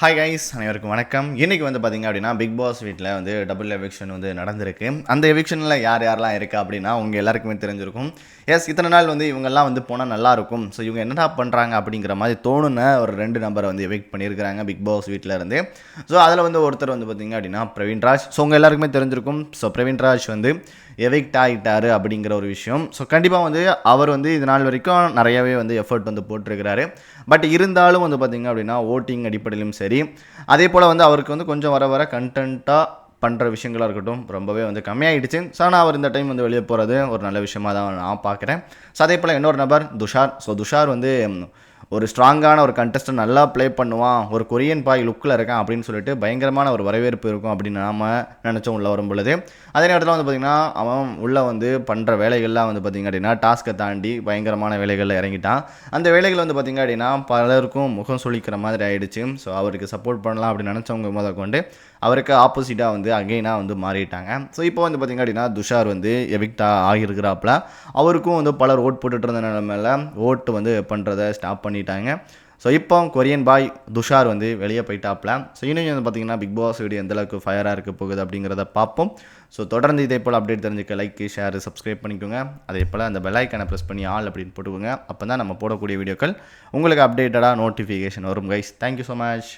Hi guys அனைவருக்கும் வணக்கம். இன்றைக்கி வந்து பார்த்திங்க அப்படின்னா பிக் பாஸ் வீட்டில் வந்து டபுள் எவிக்ஷன் வந்து நடந்திருக்கு. அந்த எவிக்ஷனில் யார் யாரெல்லாம் இருக்கா அப்படின்னா உங்கள் எல்லாருக்குமே தெரிஞ்சிருக்கும். எஸ் இத்தனை நாள் வந்து இவங்கெல்லாம் வந்து போனால் நல்லாயிருக்கும் ஸோ இவங்க என்னடா பண்ணுறாங்க அப்படிங்கிற மாதிரி தோணுன ஒரு ரெண்டு நம்பரை வந்து எவிக்ட் பண்ணியிருக்கிறாங்க பிக் பாஸ் வீட்டில் இருந்து. ஸோ அதில் வந்து ஒருத்தர் வந்து பார்த்திங்க அப்படின்னா பிரவீன் ராஜ் ஸோ உங்கள் எல்லாருக்குமே தெரிஞ்சிருக்கும். ஸோ பிரவீன் ராஜ் வந்து எவிக்ட் ஆகிட்டாரு அப்படிங்கிற ஒரு விஷயம். ஸோ கண்டிப்பாக வந்து அவர் வந்து இது நாள் வரைக்கும் நிறையவே வந்து எஃபர்ட் வந்து போட்டிருக்கிறாரு. பட் இருந்தாலும் வந்து பார்த்திங்க அப்படின்னா ஓட்டிங் அடிப்படையிலும் சரி அதே போல் வந்து அவருக்கு வந்து கொஞ்சம் வர வர கண்டென்ட்டாக பண்ணுற விஷயங்களாக இருக்கட்டும் ரொம்பவே வந்து கம்மியாகிடுச்சு ஸோ ஆனால் அவர் இந்த டைம் வந்து வெளியே போகிறது ஒரு நல்ல விஷயமாக தான் நான் பார்க்குறேன் ஸோ அதே போல் இன்னொரு நபர் துஷார். ஸோ துஷார் வந்து ஒரு ஸ்ட்ராங்கான ஒரு கண்டஸ்டன் நல்லா ப்ளே பண்ணுவான் ஒரு கொரியன் பாய் லுக்கில் இருக்கான் அப்படின்னு சொல்லிட்டு பயங்கரமான ஒரு வரவேற்பு இருக்கும் அப்படின்னு நாம் நினச்சோம் உள்ள வரும் பொழுது. அதே நேரத்தில் வந்து பார்த்திங்கன்னா அவன் உள்ளே வந்து பண்ணுற வேலைகள்லாம் வந்து பார்த்திங்க அப்படின்னா டாஸ்க்கை தாண்டி பயங்கரமான வேலைகளில் இறங்கிட்டான். அந்த வேலைகள் வந்து பார்த்திங்க அப்படின்னா பலருக்கும் முகம் சுளிக்கிற மாதிரி ஆகிடுச்சு ஸோ அவருக்கு சப்போர்ட் பண்ணலாம் அப்படின்னு நினச்சவங்க முத கொண்டு அவருக்கு ஆப்போசிட்டாக வந்து அகெயினாக வந்து மாறிட்டாங்க. ஸோ இப்போ வந்து பார்த்திங்க அப்படின்னா துஷார் வந்து எவிக்டா ஆகியிருக்கிறாப்புல. அவருக்கும் வந்து பலர் ஓட் போட்டுட்டு இருந்த நிலமையில ஓட்டு வந்து பண்ணுறதை ஸ்டாப் பண்ணிட்டாங்க. ஸோ இப்போ கொரியன் பாய் துஷார் வந்து வெளியே போயிட்டாப்ல ஸோ இன்னும் வந்து பார்த்தீங்கன்னா பிக் பாஸ் வீடியோ எந்தளவுக்கு ஃபயராக இருக்க போகுது அப்படிங்கிறத பார்ப்போம். ஸோ தொடர்ந்து இதே போல் அப்டேட் தெரிஞ்சுக்க லைக் ஷேர் சப்ஸ்கிரைப் பண்ணிக்கோங்க. அதே போல் அந்த பெல் ப்ரெஸ் பண்ணி ஆல் அப்படின்னு போட்டுக்கோங்க. அப்போ தான் நம்ம போடக்கூடிய வீடியோக்கள் உங்களுக்கு அப்டேட்டடாக நோட்டிஃபிகேஷன் வரும் guys thank you so much